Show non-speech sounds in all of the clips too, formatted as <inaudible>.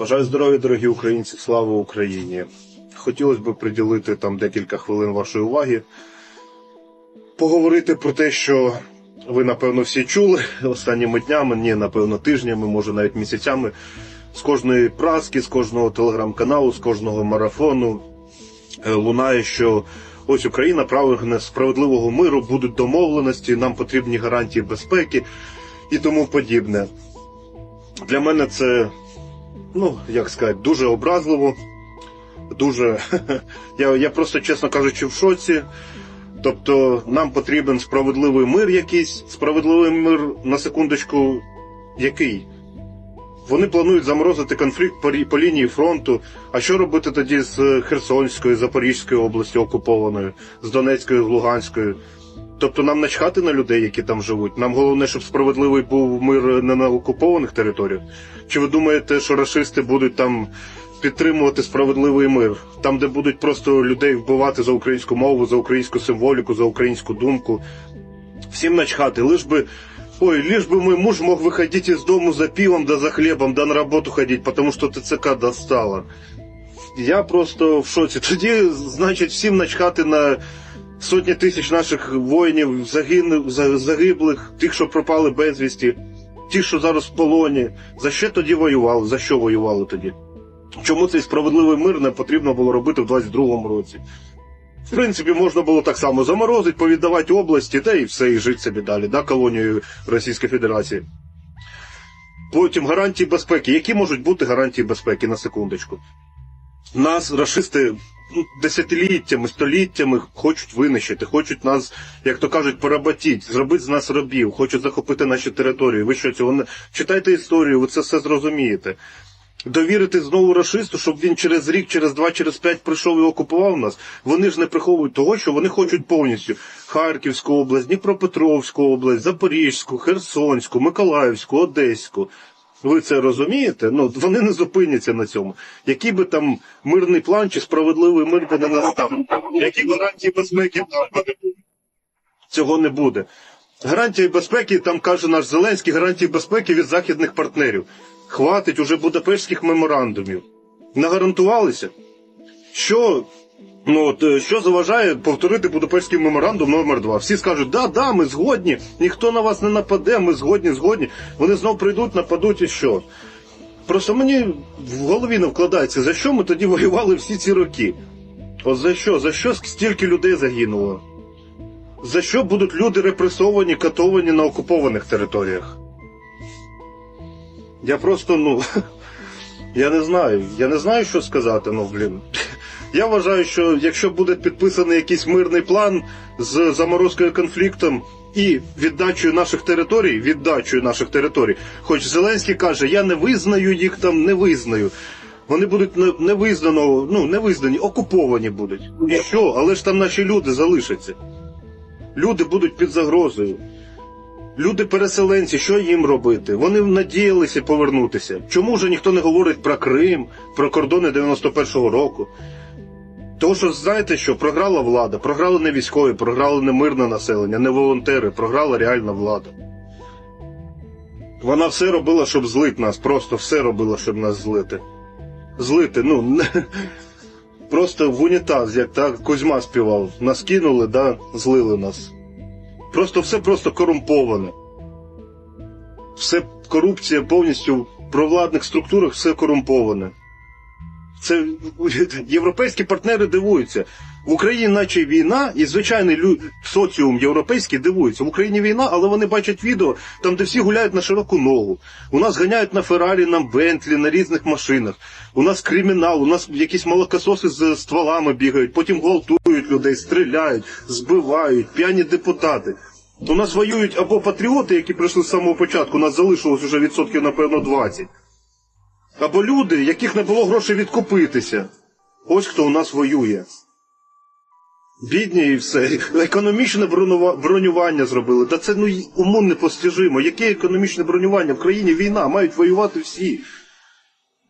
Бажаю здоров'я, дорогі українці, слава Україні. Хотілося б приділити там декілька хвилин вашої уваги, поговорити про те, що ви, напевно, всі чули останніми днями, ні, напевно, тижнями, може навіть місяцями, з кожної праски, з кожного телеграм-каналу, з кожного марафону е, лунає, що ось Україна прагне справедливого миру, будуть домовленості, нам потрібні гарантії безпеки і тому подібне. Для мене це ну, як сказати, дуже образливо. Дуже. <laughs> Я, я просто, чесно кажучи, в шоці. Тобто, нам потрібен справедливий мир якийсь. Справедливий мир, на секундочку, який? Вони планують заморозити конфлікт по, по лінії фронту. А що робити тоді з Херсонською, Запорізькою областю окупованою, з Донецькою, з Луганською? Тобто нам начхати на людей, які там живуть. Нам головне, щоб справедливий був мир не на окупованих територіях. Чи ви думаєте, що рашисти будуть там підтримувати справедливий мир, там, де будуть просто людей вбивати за українську мову, за українську символіку, за українську думку? Всім начхати, лиш би. Ой, лишь бы мой муж мог выходить из дому за пивом да за хлебом, да на работу ходить, потому что ТЦК достала. Я просто в шоці. Тоді, значить, всім начхати на сотні тисяч наших воїнів, загину, за- загиблих, тих, що пропали безвісті, ті, що зараз в полоні. За що тоді воювали? За що воювали тоді? Чому цей справедливий мир не потрібно було робити в 22-му році? В принципі, можна було так само заморозити, повіддавати області, та і все, і жити собі далі, да, колонією Російської Федерації. Потім гарантії безпеки. Які можуть бути гарантії безпеки на секундочку? Нас рашисти ну, десятиліттями, століттями хочуть винищити, хочуть нас, як то кажуть, поработіть, зробити з нас рабів, хочуть захопити наші території. Ви що цього не читайте історію, ви це все зрозумієте. Довірити знову рашисту, щоб він через рік, через два, через п'ять прийшов і окупував нас. Вони ж не приховують того, що вони хочуть повністю Харківську область, Дніпропетровську область, Запорізьку, Херсонську, Миколаївську, Одеську. Ви це розумієте? Ну вони не зупиняться на цьому. Який би там мирний план чи справедливий мир би не настав, які гарантії безпеки? Цього не буде. Гарантії безпеки, там каже наш Зеленський, гарантії безпеки від західних партнерів. Хватить уже Будапештських меморандумів. Нагарантувалися? Що, ну, от, е, що заважає повторити Будапештський меморандум номер 2 Всі скажуть, да, да, ми згодні, ніхто на вас не нападе, ми згодні, згодні. Вони знов прийдуть, нападуть і що? Просто мені в голові не вкладається, за що ми тоді воювали всі ці роки? От за що? За що стільки людей загинуло? За що будуть люди репресовані, катовані на окупованих територіях? Я просто, ну. <laughs> Я не знаю. Я не знаю, що сказати, ну, блін. Я вважаю, що якщо буде підписаний якийсь мирний план з заморозкою конфліктом і віддачею наших територій, віддачею наших територій, хоч Зеленський каже, я не визнаю їх там, не визнаю. Вони будуть не, визнано, ну не визнані, окуповані будуть. І що? Але ж там наші люди залишаться. Люди будуть під загрозою. Люди-переселенці, що їм робити? Вони надіялися повернутися. Чому ж ніхто не говорить про Крим, про кордони 91-го року? Тому що знаєте що, програла влада, програли не військові, програли не мирне населення, не волонтери, програла реальна влада. Вона все робила, щоб злити нас, просто все робила, щоб нас злити. Злити, ну, не... просто в унітаз, як так Кузьма співав. Нас кинули, да, злили нас. Просто все просто корумповане. Все корупція повністю в провладних структурах все корумповане. Це європейські партнери дивуються. В Україні, наче війна, і звичайний лю... соціум європейський дивується. В Україні війна, але вони бачать відео, там, де всі гуляють на широку ногу. У нас ганяють на Феррарі, на Бентлі, на різних машинах. У нас кримінал, у нас якісь молокососи з стволами бігають, потім гвалтують людей, стріляють, збивають, п'яні депутати. У нас воюють або патріоти, які прийшли з самого початку, у нас залишилось вже відсотків, напевно, 20. Або люди, яких не було грошей відкупитися. Ось хто у нас воює. Бідні і все. Економічне бронювання зробили. Та це ну уму непостижимо. Яке економічне бронювання? В країні війна, мають воювати всі.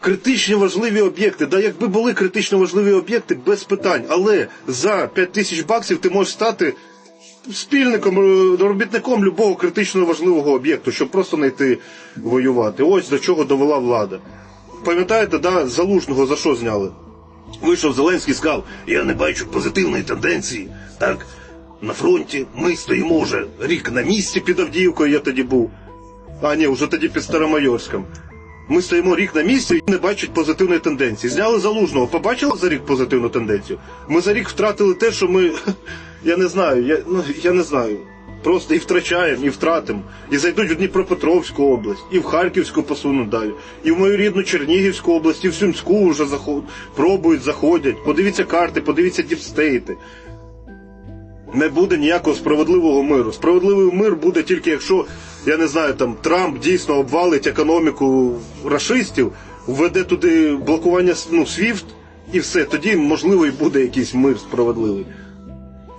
Критичні важливі об'єкти. Да якби були критично важливі об'єкти, без питань. Але за 5 тисяч баксів ти можеш стати спільником, е, робітником любого критично важливого об'єкту, щоб просто не йти воювати. Ось до чого довела влада. Пам'ятаєте, да, залужного за що зняли? Вийшов Зеленський сказав, я не бачу позитивної тенденції. Так, на фронті ми стоїмо вже рік на місці під Авдіївкою, я тоді був. А ні, вже тоді під Старомайорськом. Ми стоїмо рік на місці і не бачать позитивної тенденції. Зняли залужного. Побачили за рік позитивну тенденцію? Ми за рік втратили те, що ми. <laughs> Я не знаю, я, ну, я не знаю. Просто і втрачаємо, і втратимо. І зайдуть в Дніпропетровську область, і в Харківську посунуть далі, і в мою рідну Чернігівську область, і в Сумську вже заход... пробують, заходять. Подивіться карти, подивіться діпстейти. Не буде ніякого справедливого миру. Справедливий мир буде тільки якщо, я не знаю, там Трамп дійсно обвалить економіку рашистів, введе туди блокування ну, SWIFT і все. Тоді, можливо, і буде якийсь мир справедливий.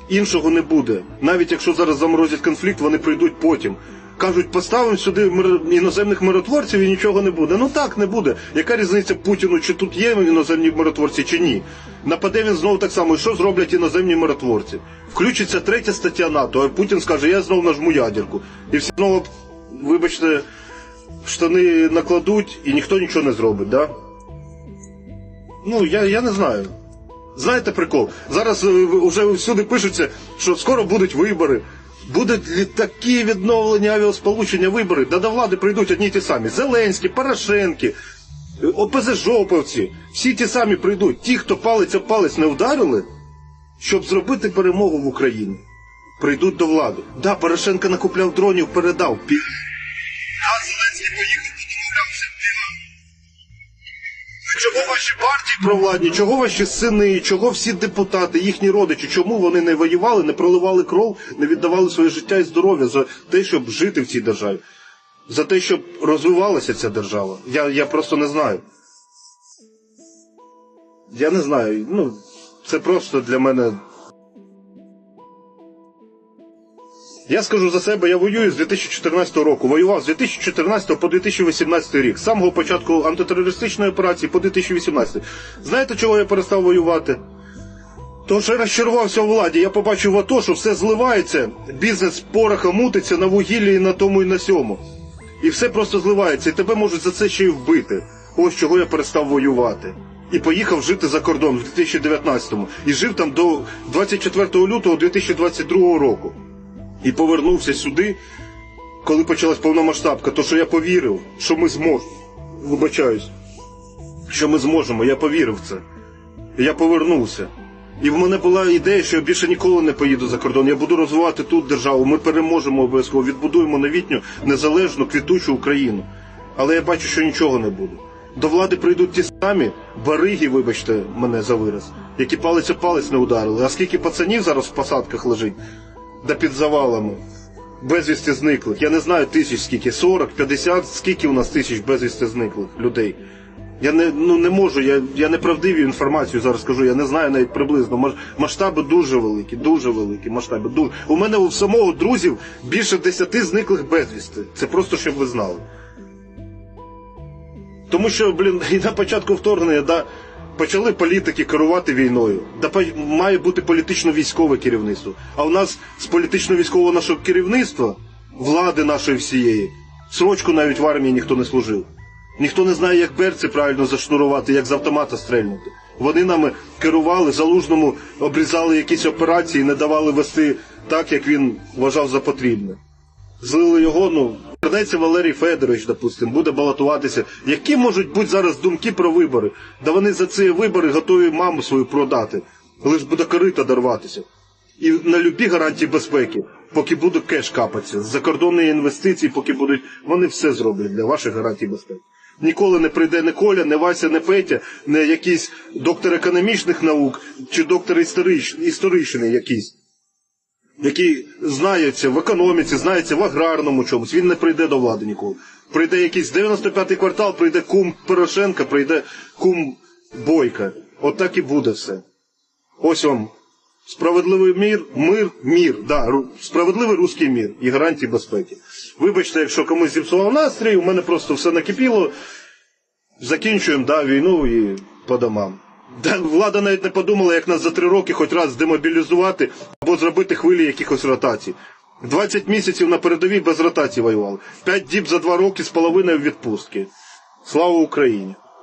Іншого не буде. Навіть якщо зараз заморозять конфлікт, вони прийдуть потім. Кажуть, поставимо сюди іноземних миротворців і нічого не буде. Ну так не буде. Яка різниця Путіну, чи тут є іноземні миротворці, чи ні? Нападе він знову так само. І що зроблять іноземні миротворці? Включиться третя стаття НАТО, а Путін скаже, я знову нажму ядерку. І всі знову, вибачте, штани накладуть і ніхто нічого не зробить, да? Ну, я, я не знаю. Знаєте прикол? Зараз е, вже всюди пишуться, що скоро будуть вибори. Будуть літаки, відновлення авіасполучення, вибори. Да до влади прийдуть одні ті самі. Зеленські, Порошенки, ОПЗЖоповці. Всі ті самі прийдуть. Ті, хто палець об палець не вдарили, щоб зробити перемогу в Україні. Прийдуть до влади. Да, Порошенко накупляв дронів, передав. А Зеленський поїхав, подомовлявся. Чого ваші партії провладні, чого ваші сини, чого всі депутати, їхні родичі, чому вони не воювали, не проливали кров, не віддавали своє життя і здоров'я за те, щоб жити в цій державі, за те, щоб розвивалася ця держава? Я, я просто не знаю. Я не знаю. Ну, це просто для мене. Я скажу за себе, я воюю з 2014 року. Воював з 2014 по 2018 рік. З самого початку антитерористичної операції по 2018. Знаєте, чого я перестав воювати? Тому що я розчарувався у владі. Я побачив в АТО, що все зливається, бізнес порохом мутиться на вугіллі і на тому і на сьому. І все просто зливається, і тебе можуть за це ще й вбити. Ось чого я перестав воювати. І поїхав жити за кордон в 2019-му. І жив там до 24 лютого 2022 року. І повернувся сюди, коли почалась повномасштабка, то що я повірив, що ми зможемо. Вибачаюсь, що ми зможемо, я повірив в це. Я повернувся. І в мене була ідея, що я більше ніколи не поїду за кордон. Я буду розвивати тут державу. Ми переможемо обов'язково, відбудуємо новітню незалежну квітучу Україну. Але я бачу, що нічого не буде. До влади прийдуть ті самі бариги, вибачте мене за вираз, які палець о палець не ударили. А скільки пацанів зараз в посадках лежить, да під завалами, безвісти зниклих. Я не знаю тисяч скільки, 40, 50, скільки у нас тисяч безвісти зниклих людей. Я не, ну, не можу, я, я неправдиву інформацію зараз скажу, я не знаю навіть приблизно. Масштаби дуже великі, дуже великі масштаби. Дуже. У мене у самого друзів більше 10 зниклих безвісти. Це просто щоб ви знали. Тому що, блін, <laughs> і на початку вторгнення, да, почали політики керувати війною. Да має бути політично-військове керівництво. А у нас з політично-військового нашого керівництва, влади нашої всієї, срочку навіть в армії ніхто не служив. Ніхто не знає, як берці правильно зашнурувати, як з автомата стрельнути. Вони нами керували, залужному обрізали якісь операції, не давали вести так, як він вважав за потрібне. Злили його, ну, вернеться Валерій Федорович, допустим, буде балотуватися. Які можуть бути зараз думки про вибори? Да вони за ці вибори готові маму свою продати, лиш буде корита дорватися. І на любі гарантії безпеки, поки буде кеш капатися, закордонні інвестиції, поки будуть, вони все зроблять для ваших гарантій безпеки. Ніколи не прийде не Коля, не Вася, не Петя, не якийсь доктор економічних наук чи доктор історич, історичний якийсь який знається в економіці, знається в аграрному чомусь, він не прийде до влади ніколи. Прийде якийсь 95-й квартал, прийде кум Порошенка, прийде кум Бойка. От так і буде все. Ось вам справедливий мір, мир, мір, да, справедливий руський мір і гарантії безпеки. Вибачте, якщо комусь зіпсував настрій, у мене просто все накипіло. Закінчуємо да, війну і по домам. Да, влада навіть не подумала, як нас за три роки хоч раз демобілізувати або зробити хвилі якихось ротацій. 20 місяців на передовій без ротації воювали. 5 діб за два роки з половиною відпустки. Слава Україні!